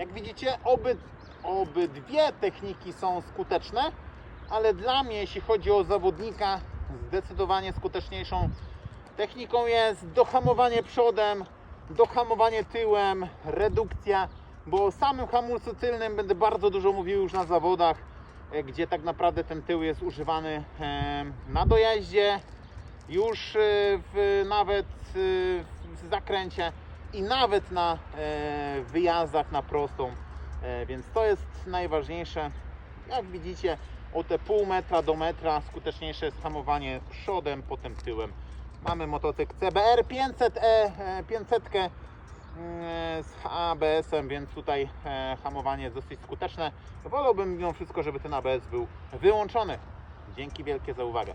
Oczywiście oby, obydwie techniki są skuteczne, ale dla mnie, jeśli chodzi o zawodnika, zdecydowanie skuteczniejszą techniką jest dohamowanie przodem, dohamowanie tyłem, redukcja, bo o samym hamulcu tylnym będę bardzo dużo mówił już na zawodach, e, gdzie tak naprawdę ten tył jest używany e, na dojeździe, już e, w, nawet w zakręcie i nawet na e, wyjazdach na prostą. E, Więc to jest najważniejsze. Jak widzicie, o te pół metra do metra skuteczniejsze jest hamowanie przodem, potem tyłem. Mamy motocykl CBR 500E, e, 500 mm, z ABS-em, więc tutaj e, hamowanie jest dosyć skuteczne. Wolałbym mimo wszystko, żeby ten ABS był wyłączony. Dzięki wielkie za uwagę.